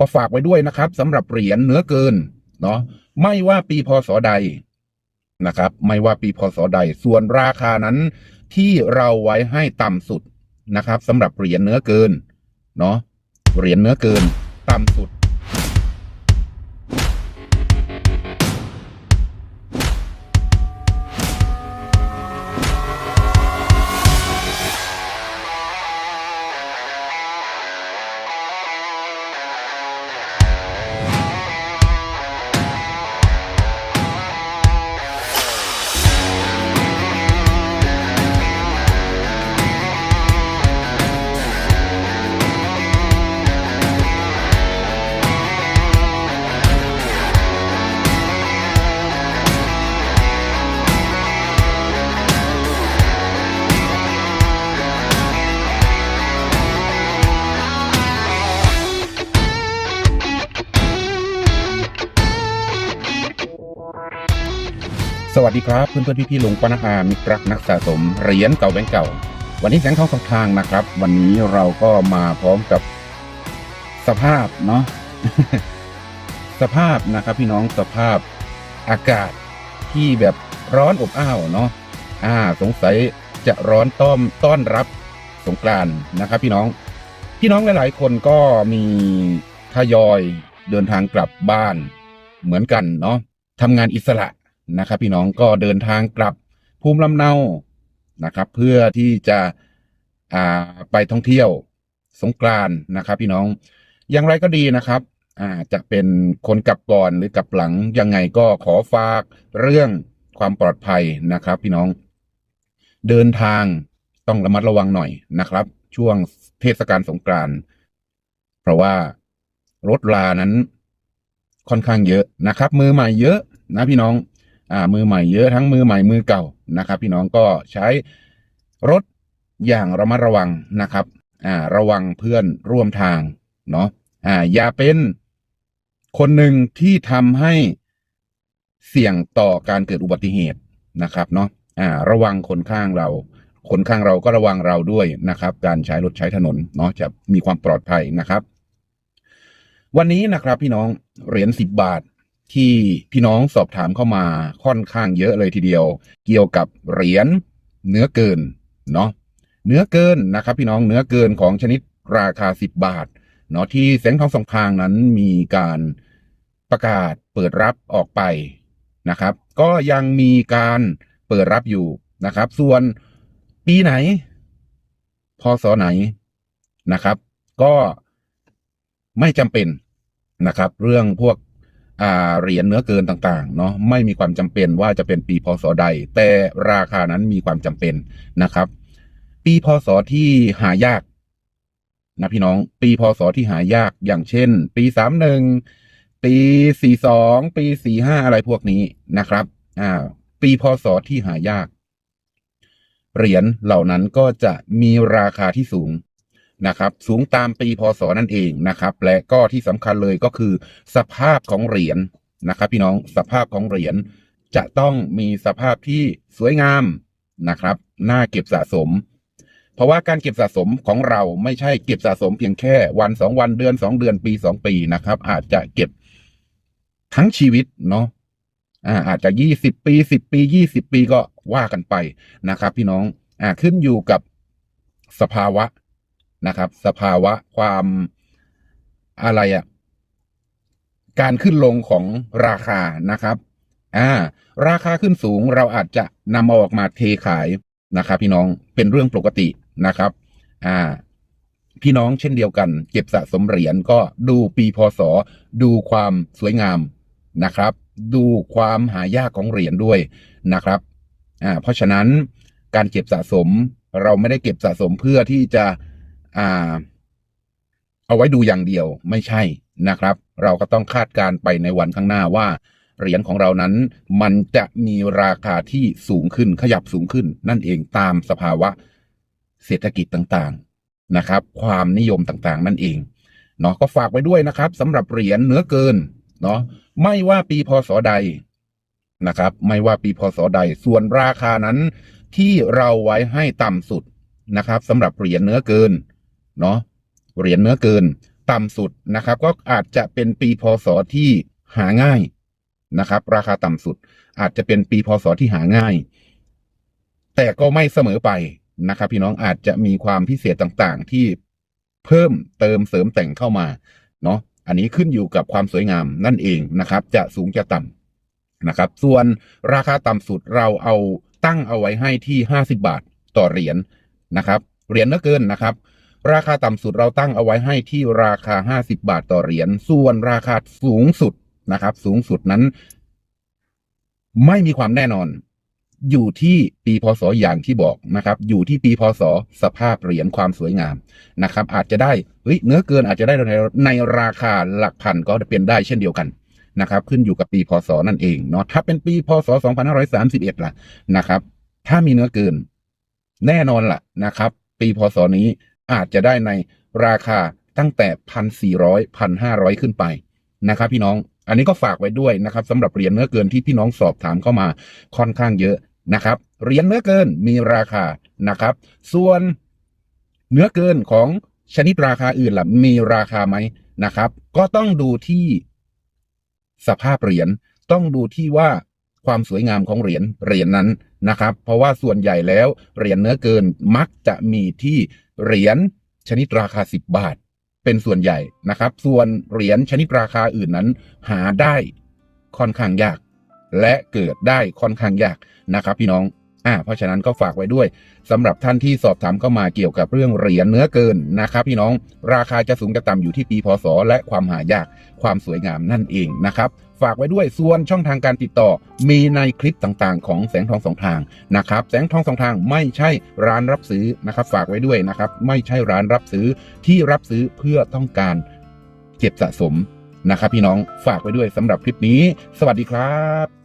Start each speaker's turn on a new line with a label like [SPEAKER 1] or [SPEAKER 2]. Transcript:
[SPEAKER 1] ก็ฝากไว้ด้วยนะครับสำหรับเหรียญเนื้อเกินเนาะไม่ว่าปีพศใดนะครับ ไม่ว่าปีพศใด ส่วนราคานั้นที่เราไว้ให้ต่ำสุดนะครับสำหรับเหรียญเนื้อเกินเนาะเหรียญเนื้อเกิน ต่ำสุด สวัสดีครับเพื่อนเพื่อนพี่พี่ลุงปนาอามิตรรักนักสะสมเหรียญเก่าแบงก์เก่า วันนี้แสงทองสองทางนะครับ วันนี้เราก็มาพร้อมกับสภาพเนาะสภาพนะครับ พี่น้องสภาพอากาศที่แบบร้อนอบอ้าวเนาะอ่า สงสัยจะร้อนต้อมต้อนรับสงกรานนะครับ พี่น้อง พี่น้องหลาย ๆ คนก็มีทยอยเดินทางกลับบ้านเหมือนกันเนาะทำงานอิสระ นะครับ พี่น้องก็เดินทางกลับภูมิลำเนานะครับ เพื่อที่จะอ่าไปท่องเที่ยวสงกรานนะครับ พี่น้องอย่างไรก็ดีนะครับอ่าจะเป็นคนกลับก่อนหรือกลับหลังยังไงก็ขอฝากเรื่องความปลอดภัยนะครับ พี่น้อง เดินทางต้องระมัดระวังหน่อยนะครับ ช่วงเทศกาลสงกรานต์เพราะว่ารถลานั้นค่อนข้างเยอะนะครับ มือใหม่เยอะนะพี่น้อง อ่ามือใหม่เยอะทั้งมือใหม่มือเก่านะครับ พี่น้องก็ใช้รถอย่างระมัดระวังนะครับอ่าระวังเพื่อนร่วมทางเนาะอ่าอย่าเป็นคนหนึ่งที่ทำให้เสี่ยงต่อการเกิดอุบัติเหตุนะครับเนาะอ่าระวังคนข้างเรา คนข้างเราก็ระวังเราด้วยนะครับ การใช้รถใช้ถนนเนาะจะมีความปลอดภัยนะครับ วันนี้นะครับพี่น้องเหรียญสิบบาท ที่พี่น้องสอบถามเข้ามาค่อนข้างเยอะเลยทีเดียว เกี่ยวกับเหรียญเนื้อเกินเนาะเนื้อเกินนะครับ พี่น้องเนื้อเกินของชนิดราคา 10 บาทเนาะที่แสงทองสองทางนั้นมีการประกาศเปิดรับออกไปนะครับ ก็ยังมีการเปิดรับอยู่นะครับ ส่วนปีไหนพศไหนนะครับ ก็ไม่จำเป็นนะครับ เรื่องพวก เหรียญเนื้อเกินต่างๆเนาะไม่มีความจำเป็นว่าจะเป็นปีพศใด แต่ราคานั้นมีความจำเป็นนะครับ ปีพศที่หายากนะพี่น้อง ปีพศที่หายากอย่างเช่น ปีสามหนึ่งปีสี่สองปีสี่ห้าอะไรพวกนี้นะครับ อ่า ปีพศที่หายาก เหรียญเหล่านั้นก็จะมีราคาที่สูง นะครับสูงตามปีพศนั่นเองนะครับ และก็ที่สำคัญเลยก็คือ สภาพของเหรียญนะครับ พี่น้องสภาพของเหรียญจะต้องมีสภาพที่สวยงามนะครับน่าเก็บสะสม เพราะว่าการเก็บสะสมของเราไม่ใช่เก็บสะสมเพียงแค่วันสองวันเดือนสองเดือนปีสองปีนะครับ อาจจะเก็บทั้งชีวิตเนาะอ่าอาจจะยี่สิบปีสิบปียี่สิบปีก็ว่ากันไปนะครับ พี่น้องอ่าขึ้นอยู่กับสภาวะ นะครับ สภาวะความอะไรอะการขึ้นลงของราคานะครับ อ่า ราคาขึ้นสูงเราอาจจะนำมาออกมาเทขายนะครับ พี่น้องเป็นเรื่องปกตินะครับ อ่า พี่น้องเช่นเดียวกัน เก็บสะสมเหรียญก็ดูปีพศ ดูความสวยงามนะครับ ดูความหายากของเหรียญด้วยนะครับ อ่า เพราะฉะนั้นการเก็บสะสมเราไม่ได้เก็บสะสมเพื่อที่จะ อ่า เอาไว้ดูอย่างเดียวไม่ใช่นะครับ เราก็ต้องคาดการณ์ไปในวันข้างหน้าว่าเหรียญของเรานั้น มันจะมีราคาที่สูงขึ้นขยับสูงขึ้น นั่นเองตามสภาวะเศรษฐกิจต่างๆนะครับ ความนิยมต่างๆ นั่นเองเนาะก็ฝากไว้ด้วยนะครับสำหรับเหรียญเนื้อเกินเนาะไม่ว่าปีพศใดนะครับ ไม่ว่าปีพศใด ส่วนราคานั้นที่เราไว้ให้ต่ำสุดนะครับสำหรับเหรียญเนื้อเกิน เนาะเหรียญเนื้อเกินต่ำสุดนะครับ ก็อาจจะเป็นปีพศที่หาง่ายนะครับ ราคาต่ำสุด อาจจะเป็นปีพศที่หาง่าย แต่ก็ไม่เสมอไปนะครับ พี่น้องอาจจะมีความพิเศษต่างๆ ที่เพิ่มเติมเสริมแต่งเข้ามาเนาะอันนี้ขึ้นอยู่กับความสวยงามนั่นเองนะครับ จะสูงจะต่ำนะครับ ส่วนราคาต่ำสุดเราเอาตั้งเอาไว้ให้ที่ห้าสิบาทต่อเหรียญนะครับเหรียญเนื้อเกินนะครับ ราคาต่ำสุดเราตั้งเอาไว้ให้ที่ราคาห้าสิบาทต่อเหรียญ ส่วนราคาสูงสุดนะครับ สูงสุดนั้น ไม่มีความแน่นอน อยู่ที่ปีพศอย่างที่บอกนะครับ อยู่ที่ปีพศสภาพเหรียญความสวยงามนะครับ อาจจะได้เฮ้ยเนื้อเกินอาจจะได้ในในราคาหลักพันก็เป็นได้เช่นเดียวกันนะครับขึ้นอยู่กับปีพศนั่นเองเนาะถ้าเป็นปีพศ 2531ล่ะนะครับ ถ้ามีเนื้อเกิน แน่นอนล่ะนะครับ ปีพศนี้ อาจจะได้ในราคาตั้งแต่พันสี่ร้อยพันห้าร้อยขึ้นไปนะครับ พี่น้องอันนี้ก็ฝากไว้ด้วยนะครับสำหรับเหรียญเนื้อเกินที่พี่น้องสอบถามเข้ามาค่อนข้างเยอะนะครับเหรียญเนื้อเกินมีราคานะครับ ส่วนเนื้อเกินของชนิดราคาอื่นล่ะมีราคาไหมนะครับ ก็ต้องดูที่สภาพเหรียญต้องดูที่ว่าความสวยงามของเหรียญเหรียญนั้นนะครับ เพราะว่าส่วนใหญ่แล้วเหรียญเนื้อเกินมักจะมีที่ เหรียญชนิดราคา 10 บาท เป็นส่วนใหญ่นะครับ ส่วนเหรียญชนิดราคาอื่นนั้น หาได้ค่อนข้างยาก และเกิดได้ค่อนข้างยากนะครับ พี่น้อง อ่าเพราะฉะนั้นก็ฝากไว้ด้วยสำหรับท่านที่สอบถามเข้ามาเกี่ยวกับเรื่องเหรียญเนื้อเกินนะครับ พี่น้องราคาจะสูงจะต่ำอยู่ที่ปีพศและความหายากความสวยงามนั่นเองนะครับฝากไว้ด้วยส่วนช่องทางการติดต่อ มีในคลิปต่างๆ ของแสงทองสองทางนะครับแสงทองสองทางไม่ใช่ร้านรับซื้อนะครับ ฝากไว้ด้วยนะครับ ไม่ใช่ร้านรับซื้อที่รับซื้อเพื่อต้องการเก็บสะสมนะครับ พี่น้องฝากไว้ด้วยสำหรับคลิปนี้ สวัสดีครับ